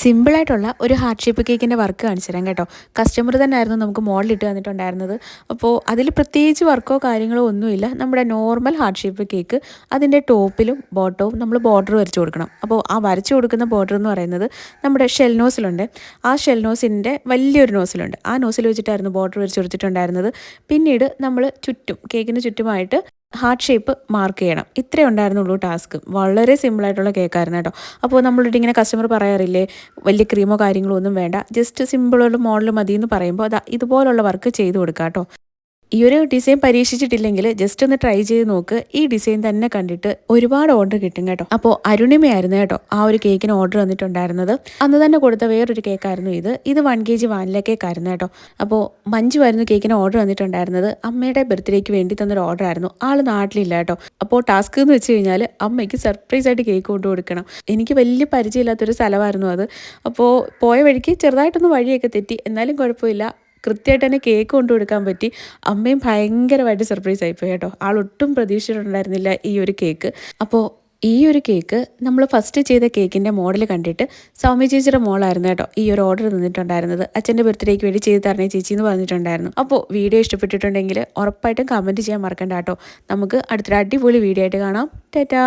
സിമ്പിളായിട്ടുള്ള ഒരു heart shape കേക്കിന്റെ വർക്ക് കാണിച്ചു തരാം കേട്ടോ. കസ്റ്റമർ തന്നെ ആയിരുന്നു നമുക്ക് ഇട്ട് തന്നിട്ടുണ്ടായിരുന്നത്. അപ്പോൾ അതിൽ പ്രത്യേകിച്ച് വർക്കോ കാര്യങ്ങളോ ഒന്നുമില്ല. നമ്മുടെ നോർമൽ ഹാർട്ട് ഷേപ്പ് കേക്ക് അതിന്റെ ടോപ്പിലും ബോട്ടവും നമ്മൾ ബോർഡർ വരച്ചു കൊടുക്കണം. അപ്പോൾ ആ വരച്ചു കൊടുക്കുന്ന ബോർഡർ എന്ന് പറയുന്നത് നമ്മുടെ ഷെൽ നോസിലുണ്ട്. ആ ഷെൽ നോസിന്റെ വലിയൊരു നോസിലുണ്ട്. ആ നോസിൽ വെച്ചിട്ടായിരുന്നു ബോർഡർ വരച്ചു കൊടുത്തിട്ടുണ്ടായിരുന്നത്. പിന്നീട് നമ്മൾ ചുറ്റും കേക്കിന് ചുറ്റുമായിട്ട് ഹാർട്ട് ഷേപ്പ് മാർക്ക് ചെയ്യണം. ഇത്രേ ഉണ്ടായിരുന്നുള്ളൂ ടാസ്ക്. വളരെ സിമ്പിളായിട്ടുള്ള കേക്കായിരുന്നു കേട്ടോ. അപ്പോൾ നമ്മളിട്ട് ഇങ്ങനെ കസ്റ്റമർ പറയാറില്ലേ വലിയ ക്രീമോ കാര്യങ്ങളോ ഒന്നും വേണ്ട. ജസ്റ്റ് സിമ്പിളുള്ള മോഡൽ മതി എന്ന് പറയുമ്പോൾ അത് ഇതുപോലുള്ള വർക്ക് ചെയ്ത് കൊടുക്കാം കേട്ടോ ഈ ഒരു ഡിസൈൻ പരീക്ഷിച്ചിട്ടില്ലെങ്കിൽ ജസ്റ്റ് ഒന്ന് ട്രൈ ചെയ്ത് നോക്ക്. ഈ ഡിസൈൻ തന്നെ കണ്ടിട്ട് ഒരുപാട് ഓർഡർ കിട്ടും കേട്ടോ. അപ്പോൾ അരുണിമയായിരുന്നു കേട്ടോ ആ ഒരു കേക്കിന് ഓർഡർ വന്നിട്ടുണ്ടായിരുന്നത്. അന്ന് തന്നെ കൊടുത്ത വേറൊരു കേക്കായിരുന്നു ഇത്. ഇത് വൺ കെ ജി വാനില കേക്കായിരുന്നു കേട്ടോ. അപ്പോൾ മഞ്ജു ആയിരുന്നു കേക്കിന് ഓർഡർ വന്നിട്ടുണ്ടായിരുന്നത്. അമ്മയുടെ ബർത്ത്ഡേക്ക് വേണ്ടി തന്നൊരു ഓർഡർ ആയിരുന്നു. ആൾ നാട്ടിലില്ല കേട്ടോ. അപ്പോൾ ടാസ്ക് എന്ന് വെച്ച് കഴിഞ്ഞാൽ അമ്മയ്ക്ക് സർപ്രൈസ് ആയിട്ട് കേക്ക് കൊണ്ടു കൊടുക്കണം. എനിക്ക് വലിയ പരിചയമില്ലാത്തൊരു സ്ഥലമായിരുന്നു അത്. അപ്പോൾ പോയ വഴിക്ക് ചെറുതായിട്ടൊന്ന് വഴിയൊക്കെ തെറ്റി. എന്നാലും കുഴപ്പമില്ല. കൃത്യമായിട്ട് തന്നെ കേക്ക് കൊണ്ടു കൊടുക്കാൻ പറ്റി. അമ്മയും ഭയങ്കരമായിട്ട് സർപ്രൈസ് ആയിപ്പോയി കേട്ടോ. ഒട്ടും പ്രതീക്ഷിച്ചിട്ടുണ്ടായിരുന്നില്ല ഈ ഒരു കേക്ക്. അപ്പോൾ ഈ ഒരു കേക്ക് നമ്മൾ ഫസ്റ്റ് ചെയ്ത കേക്കിന്റെ മോഡൽ കണ്ടിട്ട് സൗമ്യ ചേച്ചിയുടെ മോളായിരുന്നു കേട്ടോ ഈ ഒരു ഓർഡർ തന്നിട്ടുണ്ടായിരുന്നത്. അച്ഛന്റെ ബർത്ത്ഡേക്ക് വേണ്ടി ചെയ്ത് തരണേ ചേച്ചി എന്ന് പറഞ്ഞിട്ടുണ്ടായിരുന്നു. അപ്പോൾ വീഡിയോ ഇഷ്ടപ്പെട്ടിട്ടുണ്ടെങ്കിൽ ഉറപ്പായിട്ടും കമന്റ് ചെയ്യാൻ മറക്കണ്ട കേട്ടോ. നമുക്ക് അടുത്തൊരു അടിപൊളി വീഡിയോ ആയിട്ട് കാണാം. ടാറ്റാ.